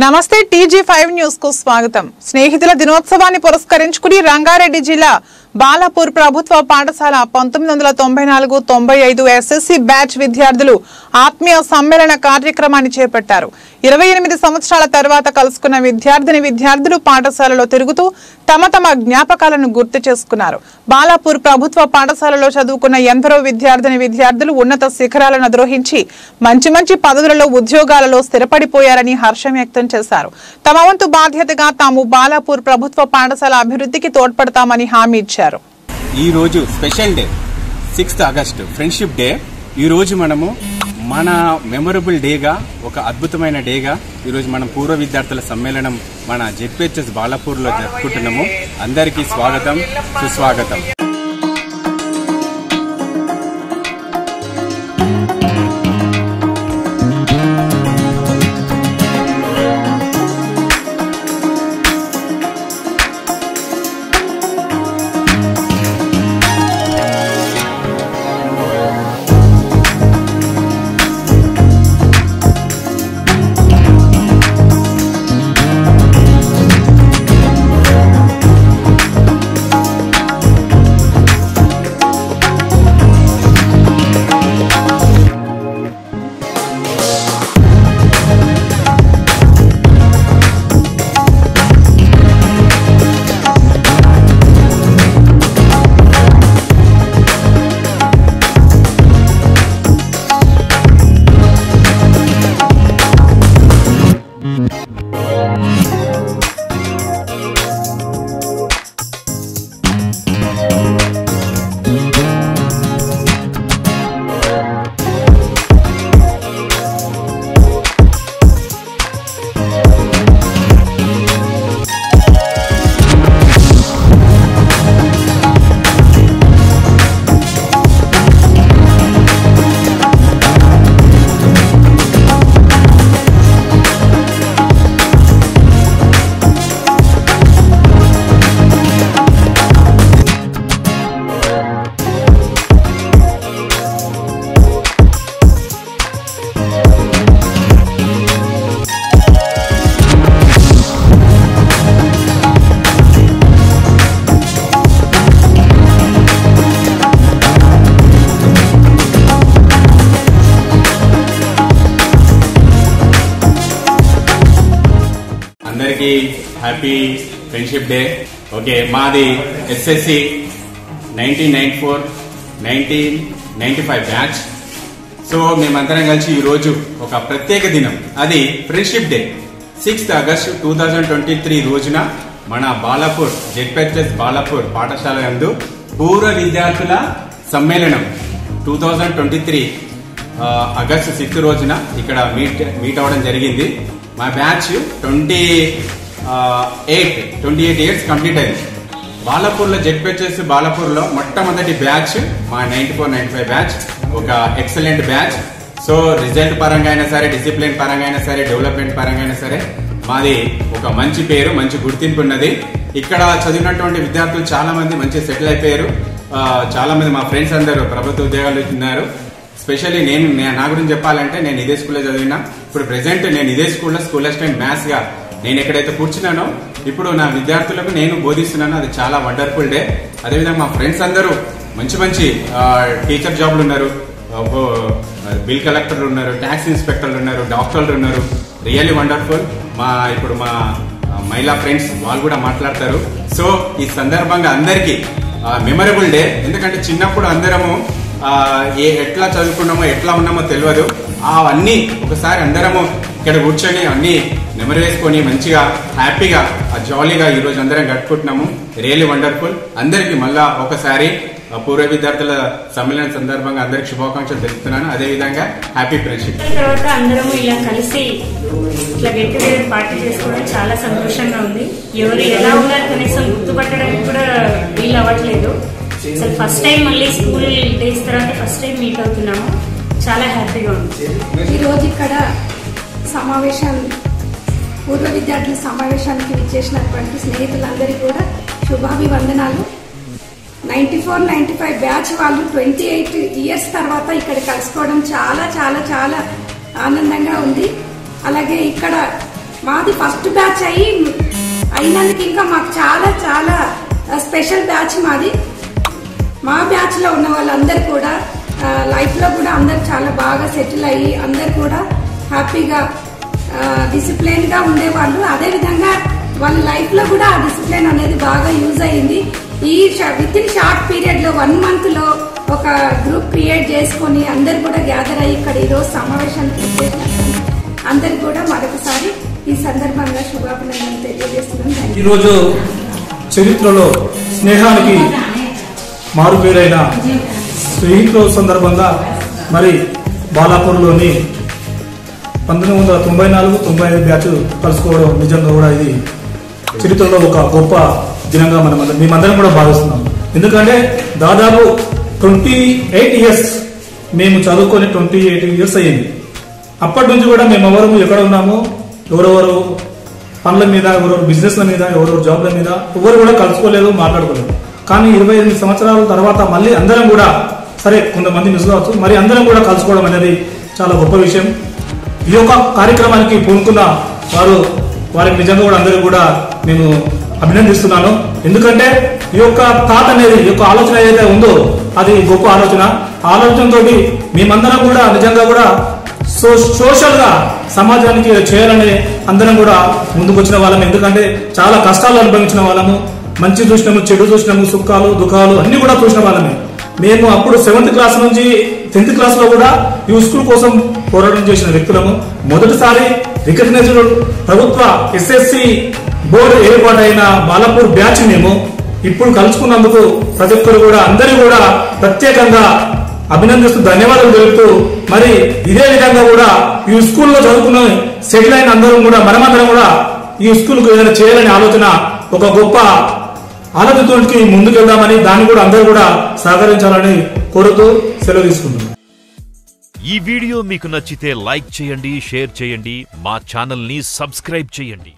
నమస్తే TG five న్యూస్కు స్వాగతం. స్నేహితుల దినోత్సవాన్ని పురస్కరించుకుని రంగారెడ్డి జిల్లా బాలాపూర్ ప్రభుత్వ పాఠశాల పంతొమ్మిది వందల తొంభై నాలుగు తొంభై ఐదు ఎస్ఎస్సి బ్యాచ్ విద్యార్థులు ఆత్మీయ సమ్మేళన కార్యక్రమాన్ని చేపట్టారు. ఇరవై ఎనిమిది సంవత్సరాల తర్వాత కలుసుకున్న విద్యార్థిని విద్యార్థులు పాఠశాలలో తిరుగుతూ తమ తమ జ్ఞాపకాలను గుర్తు చేసుకున్నారు. బాలాపూర్ ప్రభుత్వ పాఠశాలలో చదువుకున్న ఎందరో విద్యార్థిని విద్యార్థులు ఉన్నత శిఖరాలను అధిరోహించి మంచి మంచి పదవులలో ఉద్యోగాలలో స్థిరపడిపోయారని హర్షం వ్యక్తం చేశారు. తమ వంతు బాధ్యతగా తాము బాలాపూర్ ప్రభుత్వ పాఠశాల అభివృద్ధికి తోడ్పడతామని హామీ ఇచ్చారు. ఈ రోజు special day sixth August. Friendship day. ఈ రోజు మనము మన మెమొరబుల్ డేగా ఒక అద్భుతమైన డేగా ఈరోజు మనం పూర్వ విద్యార్థుల సమ్మేళనం మన జెడ్పిహెచ్ఎస్ బాలాపూర్లో జరుపుకుంటున్నాము. అందరికీ స్వాగతం సుస్వాగతం. అందరికీ హ్యాపీ ఫ్రెండ్షిప్ డే. ఓకే మాది SSC nineteen ninety four nineteen ninety five batch. So మేమందరం కలిసి ఈ రోజు ఒక ప్రత్యేక దినం. అది friendship day. Sixth August two thousand twenty three రోజున మన బాలాపూర్ జెడ్పెచ్ఎస్ బాలాపూర్ పాఠశాల యందు పూర్వ విద్యార్థుల సమ్మేళనం two thousand twenty three August sixth రోజున ఇక్కడ మీట్ మీట్ అవ్వడం జరిగింది. మా batch twenty eight twenty eight years complete అయింది. బాలాపూర్లో జెడ్పెచ్ఎస్ బాలాపూర్లో మొట్టమొదటి బ్యాచ్ మా ninety four ninety five batch ఒక ఎక్సలెంట్ బ్యాచ్ సో రిజల్ట్ పరంగా అయినా సరే డిసిప్లిన్ పరంగా అయినా సరే డెవలప్మెంట్ పరంగా అయినా సరే మాది ఒక మంచి పేరు మంచి గుర్తింపు ఉన్నది. ఇక్కడ చదివినటువంటి విద్యార్థులు చాలా మంది మంచి సెటిల్ అయిపోయారు. చాలా మంది మా ఫ్రెండ్స్ అందరూ ప్రభుత్వ ఉద్యోగాలు ఉన్నారు స్పెషల్లీ నేను నా గురించి చెప్పాలంటే నేను ఇదే స్కూల్లో చదివినా. ఇప్పుడు ప్రెసెంట్ నేను ఇదే స్కూల్లో స్కూల్ అసిస్టెంట్ మ్యాథ్స్గా నేను ఎక్కడైతే కూర్చున్నానో ఇప్పుడు నా విద్యార్థులకు నేను బోధిస్తున్నాను అది చాలా వండర్ఫుల్ డే అదేవిధంగా మా ఫ్రెండ్స్ అందరూ మంచి మంచి టీచర్ జాబ్లు ఉన్నారు. బిల్ కలెక్టర్లు ఉన్నారు ట్యాక్స్ ఇన్స్పెక్టర్లు ఉన్నారు డాక్టర్లు ఉన్నారు. రియల్లీ వండర్ఫుల్ మా ఇప్పుడు మా మహిళా ఫ్రెండ్స్ వాళ్ళు కూడా మాట్లాడతారు. సో ఈ సందర్భంగా అందరికీ మెమరబుల్ డే ఎందుకంటే చిన్నప్పుడు అందరము ఏ ఎట్లా చదువుకున్నామో ఎట్లా ఉన్నామో తెలియదు అవన్నీ ఒకసారి అందరము ఇక్కడ కూర్చొని అన్ని నెమరు వేసుకొని మంచిగా హ్యాపీగా ఆ జాలీగా ఈరోజు అందరం కట్టుకుంటున్నాము రియలీ వండర్ఫుల్ అందరికీ మళ్ళా ఒకసారి పూర్వ విద్యార్థుల సమ్మేళన సందర్భంగా అందరికి శుభాకాంక్షలు తెలుపుతున్నాను. అదే విధంగా హ్యాపీ ఫ్రెండ్షిప్ తర్వాత అందరము ఇలా కలిసి ఇట్లా గెట్ టుగెదర్ పార్టీ చేసుకోవడం చాలా సంతోషంగా ఉంది. ఎవరు ఎలా ఉన్నారు కనీసం గుర్తుపట్టడానికి కూడా వీలు అవ్వట్లేదు. అసలు ఫస్ట్ టైం మళ్ళీ స్కూల్ డేస్ తర్వాత ఫస్ట్ టైం మీట్ అవుతున్నాము. చాలా హ్యాపీగా ఉంది. ఈరోజు ఇక్కడ సమావేశం పూర్వ విద్యార్థుల సమావేశానికి విచ్చేసినటువంటి స్నేహితులందరికీ కూడా శుభాభివందనాలు. Ninety four ninety five batch వాళ్ళు ట్వంటీ ఎయిట్ ఇయర్స్ తర్వాత ఇక్కడ కలుసుకోవడం చాలా చాలా చాలా ఆనందంగా ఉంది. అలాగే ఇక్కడ మాది ఫస్ట్ బ్యాచ్ అయ్యి అయినందుకు ఇంకా మాకు చాలా చాలా స్పెషల్ బ్యాచ్ మాది. మా బ్యాచ్లో ఉన్న వాళ్ళందరూ కూడా లైఫ్లో కూడా అందరు చాలా బాగా సెటిల్ అయ్యి అందరు కూడా హ్యాపీగా డిసిప్లైన్గా ఉండేవాళ్ళు. అదే విధంగా వాళ్ళ లైఫ్లో కూడా ఆ డిసిప్లిన్ అనేది బాగా యూజ్ అయ్యింది. ఈ విత్ ఇన్ షార్ట్ పీరియడ్లో వన్ మంత్లో ఒక గ్రూప్ క్రియేట్ చేసుకొని అందరు కూడా గ్యాదర్ అయ్యి ఇక్కడ ఈరోజు సమావేశానికి అందరు కూడా మరొకసారి ఈ సందర్భంగా శుభాభినందనలు తెలియజేస్తున్నాం ఈరోజు చరిత్రలో స్నేహానికి మారు పేరైన స్నేహితుల సందర్భంగా మరి బాలాపూర్లోని పంతొమ్మిది వందల తొంభై నాలుగు తొంభై ఐదు బ్యాచ్ కలుసుకోవడం నిజంగా కూడా ఇది చరిత్రలో ఒక గొప్ప దినంగా మనం అందరం- మేమందరం కూడా భావిస్తున్నాం. ఎందుకంటే దాదాపు ట్వంటీ ఎయిట్ ఇయర్స్ మేము చదువుకొని ట్వంటీ ఎయిట్ ఇయర్స్ అయ్యింది. అప్పటి నుంచి కూడా మేము ఎవరు ఎక్కడ ఉన్నాము ఎవరెవరు పనుల మీద ఎవరెవరు బిజినెస్ల మీద ఎవరెవరు జాబ్ల మీద ఎవరు కూడా కలుసుకోలేదు మాట్లాడుకోలేదు. కానీ ఇరవై ఎనిమిది సంవత్సరాల తర్వాత మళ్ళీ అందరం కూడా సరే కొంతమంది మిస్ కావచ్చు మరి అందరం కూడా కలుసుకోవడం అనేది చాలా గొప్ప విషయం. ఈ యొక్క కార్యక్రమానికి పూనుకున్న వారు వారికి నిజంగా కూడా అందరూ కూడా నేను అభినందిస్తున్నాను. ఎందుకంటే ఈ యొక్క థాట్ అనేది ఈ యొక్క ఆలోచన ఏదైతే ఉందో అది గొప్ప ఆలోచన. ఆలోచనతో మేమందరం కూడా నిజంగా కూడా సో సోషల్గా సమాజానికి చేయాలని అందరం కూడా ముందుకు వచ్చిన వాళ్ళం. ఎందుకంటే చాలా కష్టాలు అనుభవించిన వాళ్ళము. మంచి చూసినాము చెడు చూసినాము సుఖాలు దుఃఖాలు అన్ని కూడా చూసిన వాళ్ళమే. మేము అప్పుడు సెవెంత్ క్లాస్ నుంచి టెన్త్ క్లాస్లో కూడా ఈ స్కూల్ కోసం పోరాటం చేసిన వ్యక్తులము. మొదటిసారి రికగ్నైజ్డ్ ప్రభుత్వ ఎస్ఎస్సి బోర్డు ఏర్పాటైన బాలపూర్ బ్యాచ్ మేము. ఇప్పుడు కలుసుకున్నందుకు ప్రతి ఒక్కరు కూడా అందరూ కూడా ప్రత్యేకంగా అభినందిస్తూ ధన్యవాదాలు తెలుపుతూ మరి ఇదే విధంగా కూడా ఈ స్కూల్లో చదువుకున్న సెటిల్ అయిన అందరం కూడా మనమందరం కూడా ఈ స్కూల్కు ఏదైనా చేయాలనే ఆలోచన ఒక గొప్ప ఆలోచనతోటి ముందుకెళ్దామని దాన్ని కూడా అందరూ కూడా సహకరించాలని కోరుతూ సెలవు తీసుకుంటున్నాం. ఈ వీడియో మీకు నచ్చితే లైక్ చేయండి షేర్ చేయండి మా ఛానల్ని సబ్స్క్రైబ్ చేయండి.